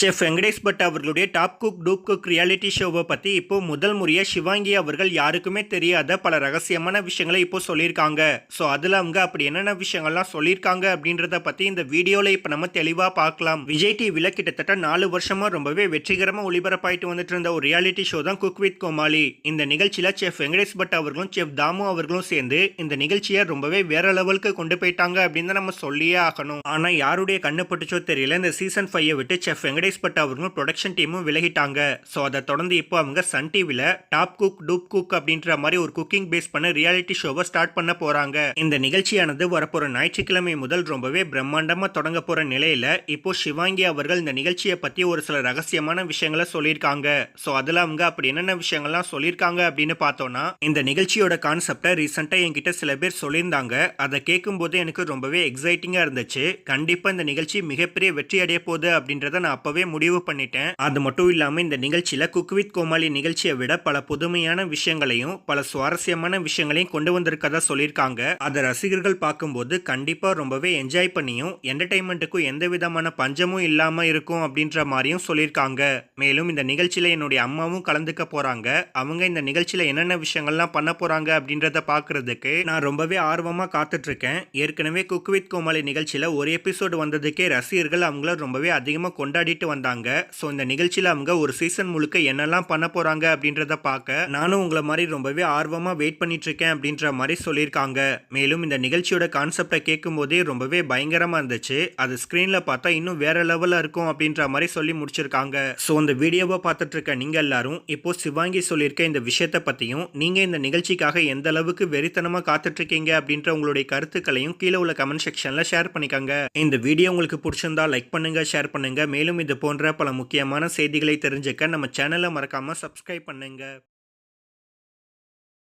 Chef Venkatesh Bhat அவர்களுடைய top cook dupe cook reality ஷோவை பற்றி இப்போ முதல் முறையாக சிவாங்கி அவர்கள் யாருக்குமே தெரியாத பல ரகசியமான விஷயங்களை இப்போ சொல்லியிருக்காங்க. ஸோ அதில் அவங்க அப்படி என்னென்ன விஷயங்கள்லாம் சொல்லியிருக்காங்க அப்படின்றத பற்றி இந்த வீடியோவில் இப்போ நம்ம தெளிவாக பார்க்கலாம். விஜய் டிவியில் கிட்டத்தட்ட நாலு வருஷமாக ரொம்பவே வெற்றிகரமாக ஒளிபரப்பாயிட்டு வந்துட்டு இருந்த ஒரு ரியாலிட்டி ஷோ தான் குக் வித் கோமாளி. இந்த நிகழ்ச்சியில் செஃப் வெங்கடேஷ் பட் அவர்களும் செஃப் தாமு அவர்களும் சேர்ந்து இந்த நிகழ்ச்சியை ரொம்பவே வேற லெவலுக்கு கொண்டு போயிட்டாங்க அப்படின்னு தான் நம்ம சொல்லியே ஆகணும். ஆனால் யாருடைய கண்ணு பட்டுச்சோ தெரியல இந்த சீசன் ஃபைவை விட்டு செஃப் வெங்கடேஷ் பட் அவர்களும் ப்ரொடக்ஷன் டீமும் விலகிட்டாங்க. ஸோ அதை தொடர்ந்து இப்போ அவங்க சன் டிவியில் டாப் குக் டூப் குக் அப்படின்ற மாதிரி ஒரு குக்கிங் பேஸ் பண்ண ரியாலிட்டி ஷோவை ஸ்டார்ட் பண்ண போகிறாங்க இந்த நிகழ்ச்சியானது வரப்போகிற ஞாயிற்றுக்கிழமை முதல் ரொம்பவே பிரம்மாண்டமாக தொடங்க போகிற நிலையில் இப்போ சிவாங்கி அவர்கள் இந்த நிகழ்ச்சியை பற்றி ஒரு சில ரகசியமான விஷயங்களை சொல்லியிருக்காங்க. ஸோ அதில் அவங்க அப்படி என்னென்ன விஷயங்கள்லாம் சொல்லியிருக்காங்க அப்படின்னு பார்த்தோன்னா இந்த நிகழ்ச்சியோட கான்செப்டை ரீசெண்டாக என்கிட்ட சில பேர் சொல்லியிருந்தாங்க. அதை கேட்கும்போது எனக்கு ரொம்பவே எக்ஸைட்டிங்காக இருந்துச்சு. கண்டிப்பாக இந்த நிகழ்ச்சி மிகப்பெரிய வெற்றி அடைய போகுது அப்படின்றத நான் அப்போவே முடிவு பண்ணிட்டேன். அது மட்டும் இல்லாமல் இந்த நிகழ்ச்சியில் குக் வித் கோமாளி நிகழ்ச்சியை விட பல புதுமையான விஷயங்களையும் பல சுவாரஸ்யமான விஷயங்களையும் கொண்டு வந்திருக்கதா சொல்லியிருக்காங்க. அதை ரசிகர்கள் பார்க்கும்போது கண்டிப்பாக ரொம்பவே என்ஜாய் பண்ணியும் என்டர்டைன்மெண்ட்டுக்கும் எந்த விதமான பஞ்சமும் இல்லாமல் இருக்கும் அப்படின்ற மாதிரியும் சொல்லியிருக்காங்க. மேலும் இந்த நிகழ்ச்சியில் என்னுடைய அம்மாவும் கலந்துக்க போகிறாங்க அவங்க இந்த நிகழ்ச்சியில் என்னென்ன விஷயங்கள்லாம் பண்ண போகிறாங்க அப்படின்றத பார்க்குறதுக்கு நான் ரொம்பவே ஆர்வமாக காத்துட்ருக்கேன். ஏற்கனவே குக் வித் கோமாளி நிகழ்ச்சியில் ஒரு எபிசோடு வந்ததுக்கே ரசிகர்கள் அவங்கள ரொம்பவே அதிகமாக கொண்டாடிட்டு வந்தாங்க. ஸோ இந்த நிகழ்ச்சியில் அவங்க ஒரு சீசன் முழுக்க என்னெல்லாம் பண்ண போகிறாங்க அப்படின்றத பார்க்க நானும் உங்களை மாதிரி ரொம்பவே ஆர்வமாக வெயிட் பண்ணிட்டு இருக்கேன் அப்படின்ற மாதிரி சொல்லியிருக்காங்க. மேலும் இந்த நிகழ்ச்சியோட கான்செப்டை கேட்கும்போதே ரொம்பவே பயங்கரமாக இருந்துச்சு. அது ஸ்க்ரீனில் பார்த்தா இன்னும் வேற லெவலில் இருக்கும் அப்படின்ற மாதிரி சொல்லி முடிச்சிருக்காங்க. ஸோ இந்த வீடியோவை பார்த்துட்டு இருக்க நீங்கள் எல்லாரும் இப்போ சிவாங்கி சொல்லியிருக்க இந்த விஷயத்தை பற்றியும் நீங்கள் இந்த நிகழ்ச்சிக்காக எந்த அளவுக்கு வெறித்தனமாக காத்துட்டு இருக்கீங்க அப்படின்ற உங்களுடைய கருத்துக்களையும் கீழே உள்ள கமெண்ட் செக்ஷனில் ஷேர் பண்ணிக்கோங்க. இந்த வீடியோ உங்களுக்கு பிடிச்சிருந்தா லைக் பண்ணுங்க ஷேர் பண்ணுங்க. மேலும் இது போன்ற பல முக்கியமான செய்திகளை தெரிஞ்சுக்க நம்ம சேனலை மறக்காமல் சப்ஸ்கிரைப் பண்ணுங்கள்